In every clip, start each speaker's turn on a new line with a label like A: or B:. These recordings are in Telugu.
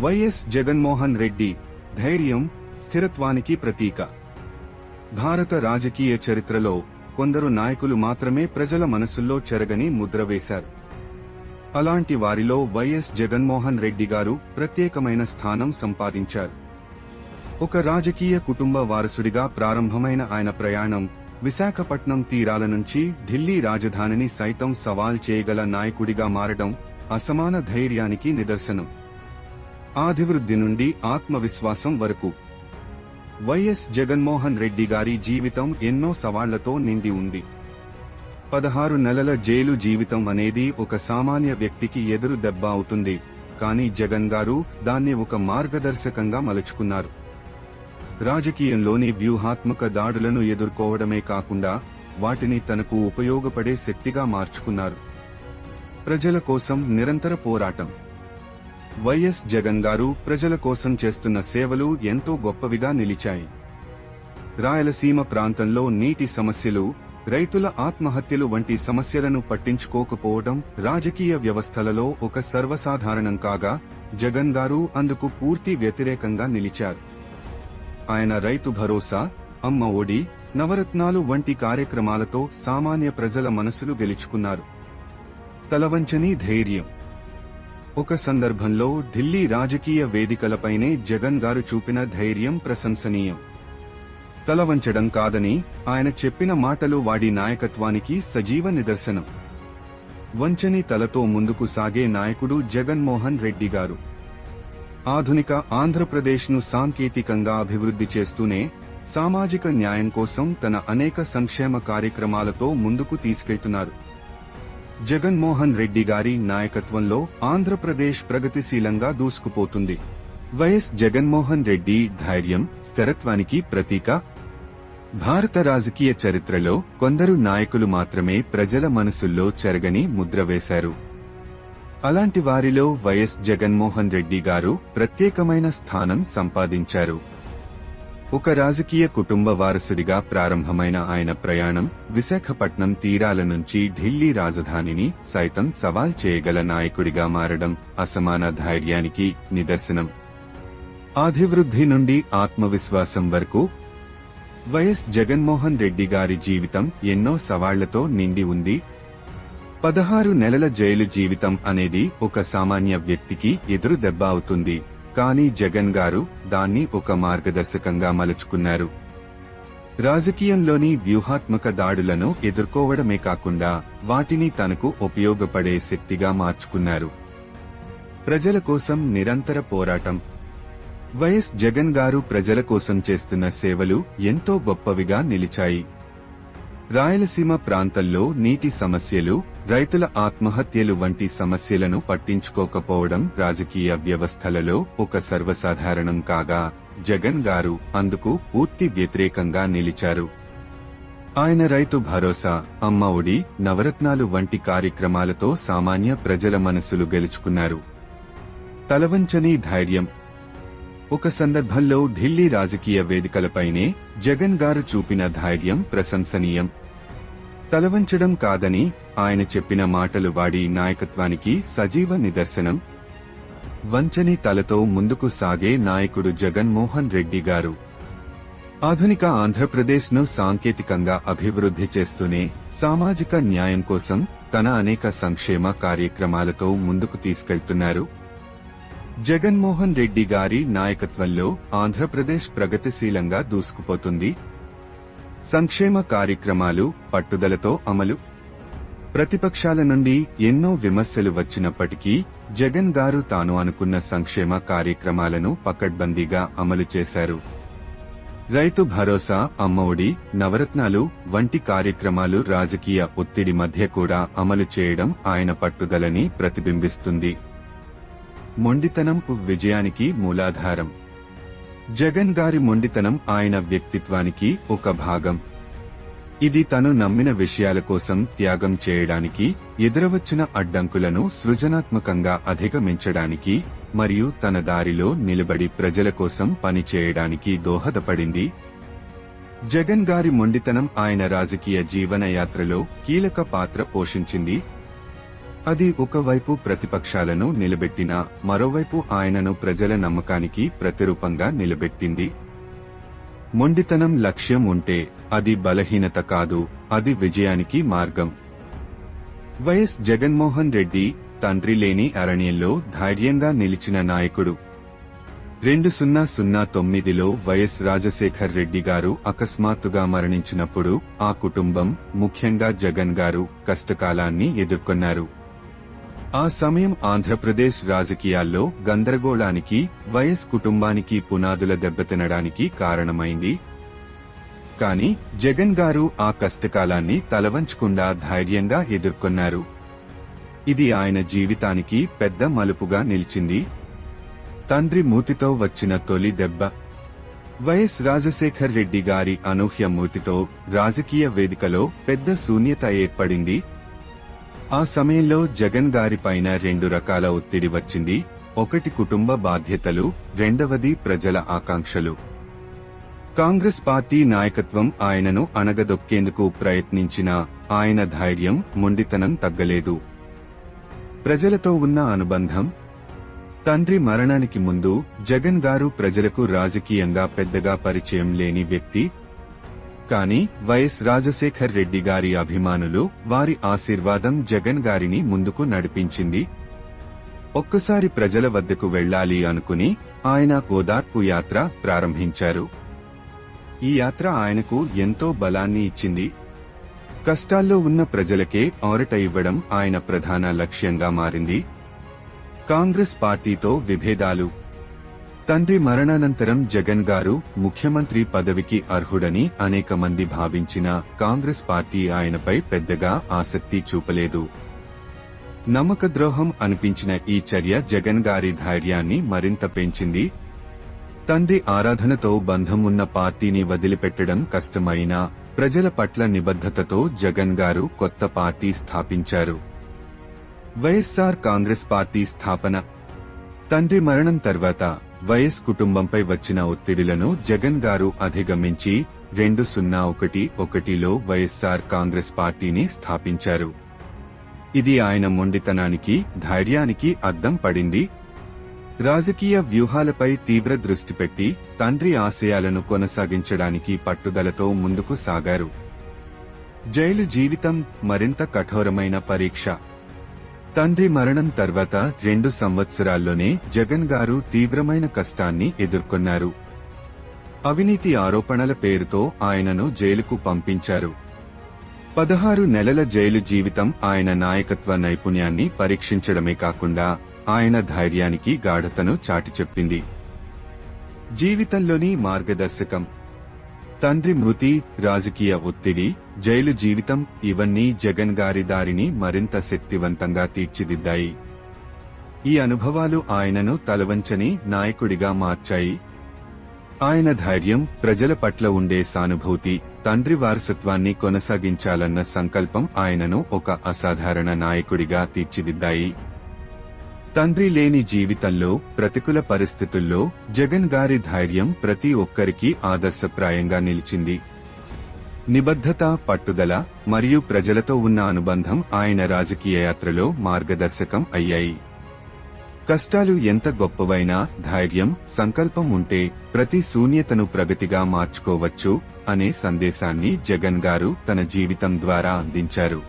A: వైఎస్ జగన్మోహన్ రెడ్డి ధైర్యం స్థిరత్వానికి ప్రతీక. భారత రాజకీయ చరిత్రలో కొందరు నాయకులు మాత్రమే ప్రజల మనసుల్లో చెరగని ముద్ర వేశారు. అలాంటి వారిలో వైఎస్ జగన్మోహన్ రెడ్డి గారు ప్రత్యేకమైన స్థానం సంపాదించారు. ఒక రాజకీయ కుటుంబ వారసుడిగా ప్రారంభమైన ఆయన ప్రయాణం విశాఖపట్నం తీరాల నుంచి ఢిల్లీ రాజధానిని సైతం సవాల్ చేయగల నాయకుడిగా మారడం అసమాన ధైర్యానికి నిదర్శనం. ఆధివృద్ధి నుండి ఆత్మవిశ్వాసం వరకు. వైఎస్ జగన్మోహన్ రెడ్డి గారి జీవితం ఎన్నో సవాళ్ళతో నిండి ఉంది. పదహారు నెలల జైలు జీవితం అనేది ఒక సామాన్య వ్యక్తికి ఎదురు దెబ్బ అవుతుంది. కానీ జగన్ గారు దాన్ని ఒక మార్గదర్శకంగా మలుచుకున్నారు. రాజకీయంలోని వ్యూహాత్మక దాడులను ఎదుర్కోవడమే కాకుండా వాటిని తనకు ఉపయోగపడే శక్తిగా మార్చుకున్నారు. ప్రజల కోసం నిరంతర పోరాటం. వైఎస్ జగన్ గారు ప్రజల కోసం చేస్తున్న సేవలు ఎంతో గొప్పవిగా నిలిచాయి. రాయలసీమ ప్రాంతంలో నీటి సమస్యలు రైతుల ఆత్మహత్యలు వంటి సమస్యలను పట్టించుకోకపోవడం రాజకీయ వ్యవస్థలలో ఒక సర్వసాధారణం కాగా జగన్ గారు అందుకు పూర్తి వ్యతిరేకంగా నిలిచారు. ఆయన రైతు భరోసా అమ్మ ఒడి నవరత్నాలు వంటి కార్యక్రమాలతో సామాన్య ప్రజల మనసులు గెలుచుకున్నారు. తలవంచని ధైర్యం. ఒక సందర్భంలో ఢిల్లీ రాజకీయ వేదికలపైనే జగన్ గారు చూపిన ధైర్యం ప్రశంసనీయం. తలవంచడం కాదని ఆయన చెప్పిన మాటలు వాడి నాయకత్వానికి సజీవ నిదర్శనం. వంచని తలతో ముందుకు సాగే నాయకుడు జగన్మోహన్ రెడ్డి గారు. ఆధునిక ఆంధ్రప్రదేశ్ను సాంకేతికంగా అభివృద్ధి చేస్తూనే సామాజిక న్యాయం కోసం తన అనేక సంక్షేమ కార్యక్రమాలతో ముందుకు తీసుకెళ్తున్నారు. జగన్మోహన్ రెడ్డి గారి నాయకత్వంలో ఆంధ్రప్రదేశ్ ప్రగతిశీలంగా దూసుకుపోతుంది. వైఎస్ జగన్మోహన్ రెడ్డి ధైర్యం స్థిరత్వానికి ప్రతీక. భారత రాజకీయ చరిత్రలో కొందరు నాయకులు మాత్రమే ప్రజల మనసుల్లో చెరగని ముద్ర వేశారు. అలాంటి వారిలో వైఎస్ జగన్మోహన్ రెడ్డి గారు ప్రత్యేకమైన స్థానం సంపాదించారు. ఒక రాజకీయ కుటుంబ వారసుడిగా ప్రారంభమైన ఆయన ప్రయాణం విశాఖపట్నం తీరాల నుంచి ఢిల్లీ రాజధానిని సైతం సవాల్ చేయగల నాయకుడిగా మారడం అసమాన ధైర్యానికి నిదర్శనం. అభివృద్ధి నుండి ఆత్మవిశ్వాసం వరకు వైఎస్ జగన్మోహన్ రెడ్డి గారి జీవితం ఎన్నో సవాళ్ళతో నిండి ఉంది. పదహారు నెలల జైలు జీవితం అనేది ఒక సామాన్య వ్యక్తికి ఎదురు దెబ్బ అవుతుంది. కానీ జగన్ గారు దాన్ని ఒక మార్గదర్శకంగా మలుచుకున్నారు. రాజకీయంలోని వ్యూహాత్మక దాడులను ఎదుర్కోవడమే కాకుండా వాటిని తనకు ఉపయోగపడే శక్తిగా మార్చుకున్నారు. ప్రజల కోసం నిరంతర పోరాటం. వైఎస్ జగన్ గారు ప్రజల కోసం చేస్తున్న సేవలు ఎంతో గొప్పవిగా నిలిచాయి. రాయలసీమ ప్రాంతంలో నీటి సమస్యలు రైతుల ఆత్మహత్యలు వంటి సమస్యలను పట్టించుకోకపోవడం రాజకీయ వ్యవస్థలలో ఒక సర్వసాధారణం కాగా జగన్ గారు అందుకు పూర్తి వ్యతిరేకంగా నిలిచారు. ఆయన రైతు భరోసా అమ్మ ఒడి నవరత్నాలు వంటి కార్యక్రమాలతో సామాన్య ప్రజల మనసులు గెలుచుకున్నారు. తలవంచని ధైర్యం ఒక సందర్భంలో ఢిల్లీ రాజకీయ వేదికలపైనే జగన్ గారు చూపిన ధైర్యం ప్రశంసనీయం. తలవంచడం కాదని ఆయన చెప్పిన మాటలు వాడి నాయకత్వానికి సజీవ నిదర్శనం. వంచని తలతో ముందుకు సాగే నాయకుడు జగన్మోహన్ రెడ్డి గారు. ఆధునిక ఆంధ్రప్రదేశ్ను సాంకేతికంగా అభివృద్ధి చేస్తూనే సామాజిక న్యాయం కోసం తన అనేక సంక్షేమ కార్యక్రమాలతో ముందుకు తీసుకెళ్తున్నారు. జగన్మోహన్ రెడ్డి గారి నాయకత్వంలో ఆంధ్రప్రదేశ్ ప్రగతిశీలంగా దూసుకుపోతుంది. సంక్షేమ కార్యక్రమాలు పట్టుదలతో అమలు. ప్రతిపక్షాల నుండి ఎన్నో విమర్శలు వచ్చినప్పటికీ జగన్ గారు తాను అనుకున్న సంక్షేమ కార్యక్రమాలను పకడ్బందీగా అమలు చేశారు. రైతు భరోసా అమ్మఒడి నవరత్నాలు వంటి కార్యక్రమాలు రాజకీయ ఒత్తిడి మధ్య కూడా అమలు చేయడం ఆయన పట్టుదలని ప్రతిబింబిస్తుంది. మొండితనం విజయానికి మూలాధారం. జగన్ గారి మొండితనం ఆయన వ్యక్తిత్వానికి ఒక భాగం. ఇది తను నమ్మిన విషయాల కోసం త్యాగం చేయడానికి ఎదురవచ్చిన అడ్డంకులను సృజనాత్మకంగా అధిగమించడానికి మరియు తన దారిలో నిలబడి ప్రజల కోసం పనిచేయడానికి దోహదపడింది. జగన్ గారి మొండితనం ఆయన రాజకీయ జీవనయాత్రలో కీలక పాత్ర పోషించింది. అది ఒకవైపు ప్రతిపక్షాలను నిలబెట్టినా మరోవైపు ఆయనను ప్రజల నమ్మకానికి ప్రతిరూపంగా నిలబెట్టింది. మొండితనం లక్ష్యం ఉంటే అది బలహీనత కాదు అది విజయానికి మార్గం. వైఎస్ జగన్మోహన్ రెడ్డి తండ్రి లేని అరణ్యంలో ధైర్యంగా నిలిచిన నాయకుడు. రెండు సున్నా సున్నా తొమ్మిదిలో వైఎస్ రాజశేఖర్ రెడ్డి గారు అకస్మాత్తుగా మరణించినప్పుడు ఆ కుటుంబం ముఖ్యంగా జగన్ గారు కష్టకాలాన్ని ఎదుర్కొన్నారు. ఆ సమయం ఆంధ్రప్రదేశ్ రాజకీయాల్లో గందరగోళానికి వైఎస్ కుటుంబానికి పునాదుల దెబ్బతినడానికి కారణమైంది. కాని జగన్ గారు ఆ కష్టకాలాన్ని తలవంచకుండా ధైర్యంగా ఎదుర్కొన్నారు. ఇది ఆయన జీవితానికి పెద్ద మలుపుగా నిలిచింది. తండ్రి మూతితో వచ్చిన తొలి దెబ్బ. వైఎస్ రాజశేఖర్ రెడ్డి గారి అనూహ్య మూతితో రాజకీయ వేదికలో పెద్ద శూన్యత ఏర్పడింది. ఆ సమయంలో జగన్ గారిపైన రెండు రకాల ఒత్తిడి వచ్చింది. ఒకటి కుటుంబ బాధ్యతలు రెండవది ప్రజల ఆకాంక్షలు. కాంగ్రెస్ పార్టీ నాయకత్వం ఆయనను అణగదొక్కేందుకు ప్రయత్నించినా ఆయన ధైర్యం మొండితనం తగ్గలేదు. ప్రజలతో ఉన్న అనుబంధం. తండ్రి మరణానికి ముందు జగన్ గారు ప్రజలకు రాజకీయంగా పెద్దగా పరిచయం లేని వ్యక్తి కానీ వైఎస్ రాజశేఖర్ రెడ్డి గారి అభిమానులు వారి ఆశీర్వాదం జగన్ గారిని ముందుకు నడిపించింది. ఒక్కసారి ప్రజల వద్దకు వెళ్ళాలి అనుకుని ఆయన ఓదార్పు యాత్ర ప్రారంభించారు. ఈ యాత్ర ఆయనకు ఎంతో బలాన్ని ఇచ్చింది. కష్టాల్లో ఉన్న ప్రజలకే ఆరట ఇవ్వడం ఆయన ప్రధాన లక్ష్యంగా మారింది. కాంగ్రెస్ పార్టీతో విభేదాలు తండ్రి మరణానంతరం జగన్ గారు ముఖ్యమంత్రి పదవికి అర్హుడని అనేక మంది భావించిన కాంగ్రెస్ పార్టీ ఆయనపై పెద్దగా ఆసక్తి చూపలేదు. నమ్మకద్రోహం అనిపించిన ఈ చర్య జగన్ గారి ధైర్యాన్ని మరింత పెంచింది. తండ్రి ఆరాధనతో బంధం ఉన్న పార్టీని వదిలిపెట్టడం కష్టమైనా ప్రజల పట్ల నిబద్ధతతో జగన్ గారు కొత్త పార్టీ స్థాపించారు. వైఎస్సార్ కాంగ్రెస్ పార్టీ స్థాపన. తండ్రి మరణం తర్వాత వైఎస్ కుటుంబంపై వచ్చిన ఒత్తిడిలను జగన్ గారు అధిగమించి రెండు సున్నా ఒకటి ఒకటిలో వైఎస్సార్ కాంగ్రెస్ పార్టీని స్థాపించారు. ఇది ఆయన మొండితనానికి ధైర్యానికి అద్దం పడింది. రాజకీయ వ్యూహాలపై తీవ్ర దృష్టి పెట్టి తండ్రి ఆశయాలను కొనసాగించడానికి పట్టుదలతో ముందుకు సాగారు. జైలు జీవితం మరింత కఠోరమైన పరీక్ష. తండ్రి మరణం తర్వాత రెండు సంవత్సరాల్లోనే జగన్ గారు తీవ్రమైన కష్టాన్ని ఎదుర్కొన్నారు. అవినీతి ఆరోపణల పేరుతో ఆయనను జైలుకు పంపించారు. పదహారు నెలల జైలు జీవితం ఆయన నాయకత్వ నైపుణ్యాన్ని పరీక్షించడమే కాకుండా ఆయన ధైర్యానికి గాఢతను చాటి చెప్పింది. జీవితంలోని మార్గదర్శకం. తండ్రి మృతి రాజకీయ ఒత్తిడి జైలు జీవితం ఇవన్నీ జగన్ గారి దారిని మరింత శక్తివంతంగా తీర్చిదిద్దాయి. ఈ అనుభవాలు ఆయనను తలవంచని నాయకుడిగా మార్చాయి. ఆయన ధైర్యం ప్రజల పట్ల ఉండే సానుభూతి తండ్రి వారసత్వాన్ని కొనసాగించాలన్న సంకల్పం ఆయనను ఒక అసాధారణ నాయకుడిగా తీర్చిదిద్దాయి. తండ్రి లేని జీవితంలో ప్రతికూల పరిస్థితుల్లో జగన్ గారి ధైర్యం ప్రతి ఒక్కరికి ఆదర్శప్రాయంగా నిలిచింది. నిబద్ధత పట్టుదల మరియు ప్రజలతో ఉన్న అనుబంధం ఆయన రాజకీయ యాత్రలో మార్గదర్శకం అయ్యాయి. కష్టాలు ఎంత గొప్పవైనా ధైర్యం సంకల్పం ఉంటే ప్రతి శూన్యతను ప్రగతిగా మార్చుకోవచ్చు అనే సందేశాన్ని జగన్ గారు తన జీవితం ద్వారా అందించారు.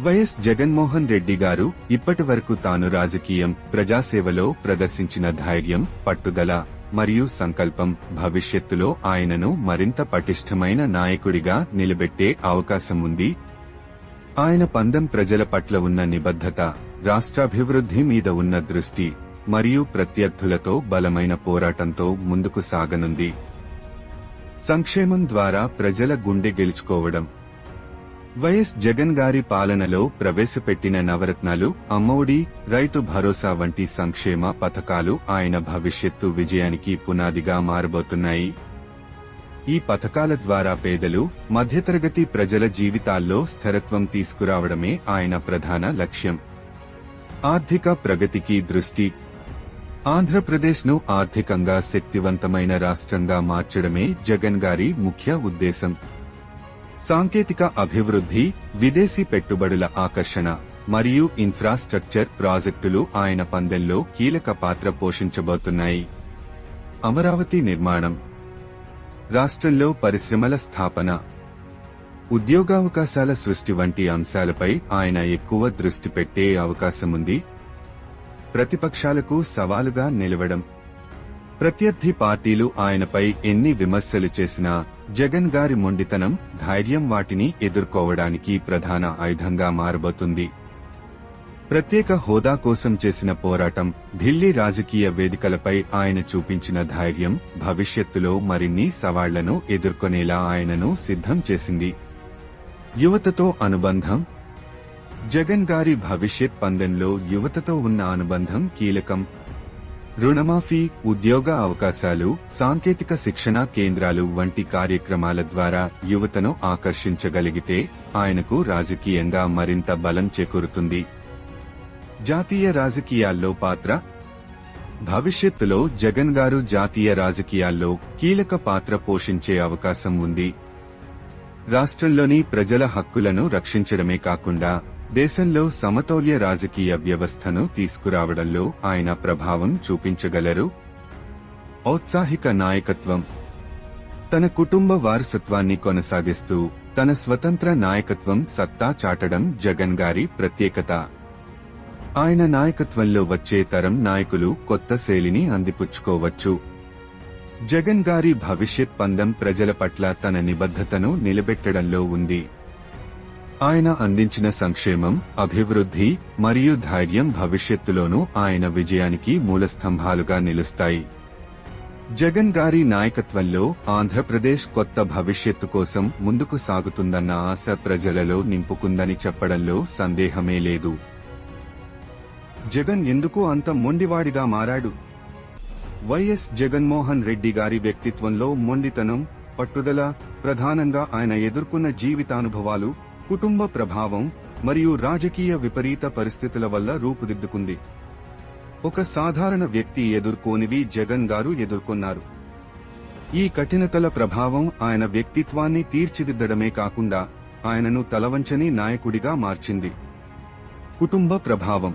A: వైఎస్ జగన్మోహన్ రెడ్డి గారు ఇప్పటి వరకు తాను రాజకీయం ప్రజాసేవలో ప్రదర్శించిన ధైర్యం పట్టుదల మరియు సంకల్పం భవిష్యత్తులో ఆయనను మరింత పటిష్టమైన నాయకుడిగా నిలబెట్టే అవకాశం ఉంది. ఆయన పందం ప్రజల పట్ల ఉన్న నిబద్ధత రాష్ట్రాభివృద్ధి మీద ఉన్న దృష్టి మరియు ప్రత్యర్థులతో బలమైన పోరాటంతో ముందుకు సాగనుంది. సంక్షేమం ద్వారా ప్రజల గుండె గెలుచుకోవడం వైఎస్ జగన్ గారి పాలనలో ప్రవేశపెట్టిన నవరత్నాలు అమ్మఒడి రైతు భరోసా వంటి సంక్షేమ పథకాలు ఆయన భవిష్యత్తు విజయానికి పునాదిగా మారబోతున్నాయి. ఈ పథకాల ద్వారా పేదలు మధ్యతరగతి ప్రజల జీవితాల్లో స్థిరత్వం తీసుకురావడమే ఆయన ప్రధాన లక్ష్యం. ఆర్థిక ప్రగతికి దృష్టి. ఆంధ్రప్రదేశ్ను ఆర్థికంగా శక్తివంతమైన రాష్ట్రంగా మార్చడమే జగన్ గారి ముఖ్య ఉద్దేశం. సాంకేతిక అభివృద్ధి విదేశీ పెట్టుబడుల ఆకర్షణ మరియు ఇన్ఫ్రాస్ట్రక్చర్ ప్రాజెక్టులు ఆయన పందెల్లో కీలక పాత్ర పోషించబోతున్నాయి. అమరావతి నిర్మాణం. రాష్ట్రంలో పరిశ్రమల స్థాపన. ఉద్యోగావకాశాల సృష్టి వంటి అంశాలపై ఆయన ఎక్కువ దృష్టి పెట్టే అవకాశముంది. ప్రతిపక్షాలకు సవాలుగా నిలవడం. ప్రత్యర్థి పార్టీలు ఆయనపై ఎన్ని విమర్శలు చేసినా జగన్ గారి మొండితనం ధైర్యం వాటిని ఎదుర్కోవడానికి ప్రధాన ఆయుధంగా మారబోతుంది. ప్రత్యేక హోదా కోసం చేసిన పోరాటం ఢిల్లీ రాజకీయ వేదికలపై ఆయన చూపించిన ధైర్యం భవిష్యత్తులో మరిన్ని సవాళ్ళను ఎదుర్కొనేలా ఆయనను సిద్ధం చేసింది. యువతతో అనుబంధం జగన్ గారి భవిష్యత్ పందెంలో యువతతో ఉన్న అనుబంధం కీలకం రుణమాఫీ ఉద్యోగ అవకాశాలు సాంకేతిక శిక్షణ కేంద్రాలు వంటి కార్యక్రమాల ద్వారా యువతను ఆకర్షించగలిగితే ఆయనకు రాజకీయంగా మరింత బలం చేకూరుతుంది. జాతీయ రాజకీయాల్లో పాత్ర భవిష్యత్తులో జగన్ గారు జాతీయ రాజకీయాల్లో కీలక పాత్ర పోషించే అవకాశం ఉంది. రాష్ట్రంలోని ప్రజల హక్కులను రక్షించడమే కాకుండా దేశంలో సమతౌల్య రాజకీయ వ్యవస్థను తీసుకురావడంలో ఆయన ప్రభావం చూపించగలరు? ఔత్సాహిక నాయకత్వం. తన కుటుంబ వారసత్వాన్ని కొనసాగిస్తూ తన స్వతంత్ర నాయకత్వం సత్తా చాటడం జగన్ గారి ప్రత్యేకత. ఆయన నాయకత్వంలో వచ్చే తరం నాయకులు కొత్త శైలిని అందిపుచ్చుకోవచ్చు. జగన్ గారి భవిష్యత్ పందం ప్రజల పట్ల తన నిబద్ధతను నిలబెట్టడంలో ఉంది. ఆయన అందించిన సంక్షేమం అభివృద్ధి మరియు ధైర్యం భవిష్యత్తులోనూ ఆయన విజయానికి మూలస్తంభాలుగా నిలుస్తాయి. జగన్ గారి నాయకత్వంలో ఆంధ్రప్రదేశ్ కొత్త భవిష్యత్తు కోసం ముందుకు సాగుతుందన్న ఆశ ప్రజలలో నింపుకుందని చెప్పడంలో సందేహమే లేదు. జగన్ ఎందుకు అంత మొండివాడిగా మారాడు? వైఎస్ జగన్మోహన్ రెడ్డి గారి వ్యక్తిత్వంలో మొండితనం పట్టుదల ప్రధానంగా ఆయన ఎదుర్కొన్న జీవితానుభవాలు కుటుంబ ప్రభావం మరియు రాజకీయ విపరీత పరిస్థితుల వల్ల రూపుదిద్దుకుంది. ఒక సాధారణ వ్యక్తి ఎదుర్కోనివి జగన్ గారు ఎదుర్కొన్నారు. ఈ కఠినతల ప్రభావం ఆయన వ్యక్తిత్వాన్ని తీర్చిదిద్దడమే కాకుండా ఆయనను తలవంచని నాయకుడిగా మార్చింది. కుటుంబ ప్రభావం.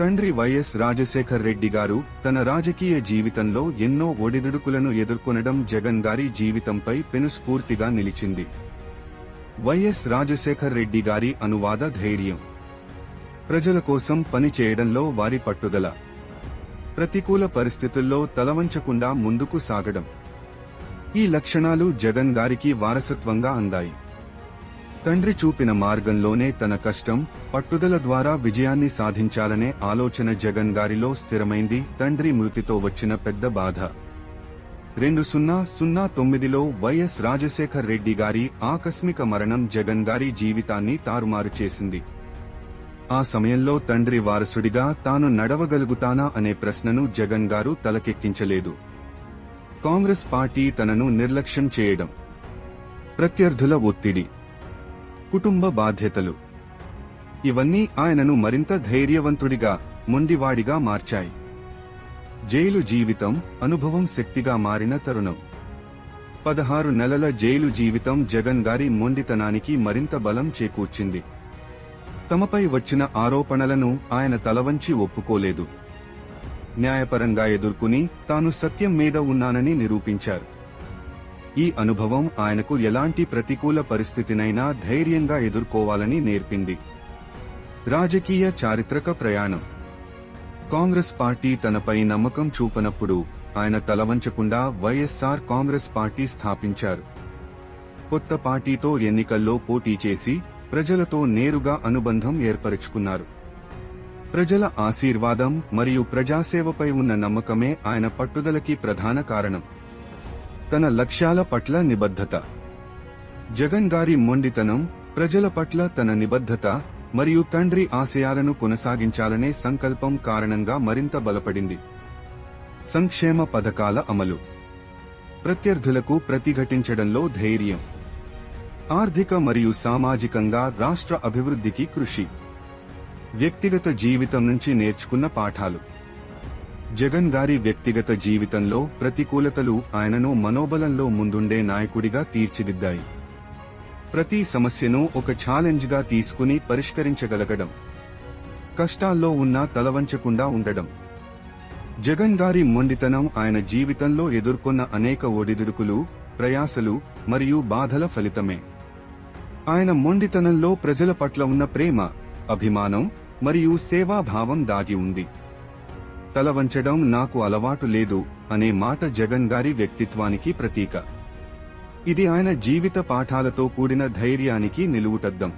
A: తండ్రి వైఎస్ రాజశేఖర్ రెడ్డి గారు తన రాజకీయ జీవితంలో ఎన్నో ఒడిదుడుకులను ఎదుర్కొనడం జగన్ గారి జీవితంపై పెనుస్ఫూర్తిగా నిలిచింది. వైఎస్ రాజశేఖర్ రెడ్డి గారి అనువాద ధైర్యం. ప్రజల కోసం పనిచేయడంలో వారి పట్టుదల. ప్రతికూల పరిస్థితుల్లో తలవంచకుండా ముందుకు సాగడం. ఈ లక్షణాలు జగన్ గారికి వారసత్వంగా అందాయి. తండ్రి చూపిన మార్గంలోనే తన కష్టం పట్టుదల ద్వారా విజయాన్ని సాధించాలనే ఆలోచన జగన్ గారిలో స్థిరమైంది. తండ్రి మృతితో వచ్చిన పెద్ద బాధ. రెండు సున్నా సున్నా తొమ్మిదిలో వైఎస్ రాజశేఖర్ రెడ్డి గారి ఆకస్మిక మరణం జగన్ గారి జీవితాన్ని తారుమారు చేసింది. ఆ సమయంలో తండ్రి వారసుడిగా తాను నడవగలుగుతానా అనే ప్రశ్నను జగన్ గారు తలకెక్కించలేదు. కాంగ్రెస్ పార్టీ తనను నిర్లక్ష్యం చేయడం. ప్రత్యర్థుల ఒత్తిడి. కుటుంబ బాధ్యతలు. ఇవన్నీ ఆయనను మరింత ధైర్యవంతుడిగా మొండివాడిగా మార్చాయి. జైలు జీవితం అనుభవం శక్తిగా మారిన తరుణం. పదహారు నెలల జైలు జీవితం జగన్ గారి మొండితనానికి మరింత బలం చేకూర్చింది. తమపై వచ్చిన ఆరోపణలను ఆయన తలవంచి ఒప్పుకోలేదు. న్యాయపరంగా ఎదుర్కొని తాను సత్యం మీద ఉన్నానని నిరూపించారు. ఈ అనుభవం ఆయనకు ఎలాంటి ప్రతికూల పరిస్థితినైనా ధైర్యంగా ఎదుర్కోవాలని నేర్పింది. రాజకీయ చారిత్రక ప్రయాణం. కాంగ్రెస్ పార్టీ తనపై నమ్మకం చూపనప్పుడు ఆయన తలవంచకుండా వైఎస్సార్ కాంగ్రెస్ పార్టీ స్థాపించారు. కొత్త పార్టీతో ఎన్నికల్లో పోటీ చేసి ప్రజలతో నేరుగా అనుబంధం ఏర్పరచుకున్నారు. ప్రజల ఆశీర్వాదం మరియు ప్రజాసేవపై ఉన్న నమ్మకమే ఆయన పట్టుదలకి ప్రధాన కారణం. తన లక్ష్యాల పట్ల నిబద్ధత. జగన్ గారి మొండితనం ప్రజల పట్ల తన నిబద్ధత మరియు తండ్రి ఆశయాలను కొనసాగించాలనే సంకల్పం కారణంగా మరింత బలపడింది. సంక్షేమ పథకాల అమలు. ప్రత్యర్థులకు ప్రతిఘటించడంలో ధైర్యం. ఆర్థిక మరియు సామాజికంగా రాష్ట్ర అభివృద్ధికి కృషి. వ్యక్తిగత జీవితం నుంచి నేర్చుకున్న పాఠాలు. జగన్ గారి వ్యక్తిగత జీవితంలో ప్రతికూలతలు ఆయనను మనోబలంలో ముందుండే నాయకుడిగా తీర్చిదిద్దాయి. ప్రతి సమస్యను ఒక ఛాలెంజ్గా తీసుకుని పరిష్కరించగలగడం. కష్టాల్లో ఉన్నా తలవంచకుండా ఉండడం. జగన్ గారి మొండితనం ఆయన జీవితంలో ఎదుర్కొన్న అనేక ఒడిదుడుకులు ప్రయాసలు మరియు బాధల ఫలితమే. ఆయన మొండితనంలో ప్రజల పట్ల ఉన్న ప్రేమ అభిమానం మరియు సేవాభావం దాగి ఉంది. తలవంచడం నాకు అలవాటు లేదు అనే మాట జగన్ గారి వ్యక్తిత్వానికి ప్రతీక. ఇది ఆయన జీవిత పాఠాలతో కూడిన ధైర్యానికి నిలువుటద్దం.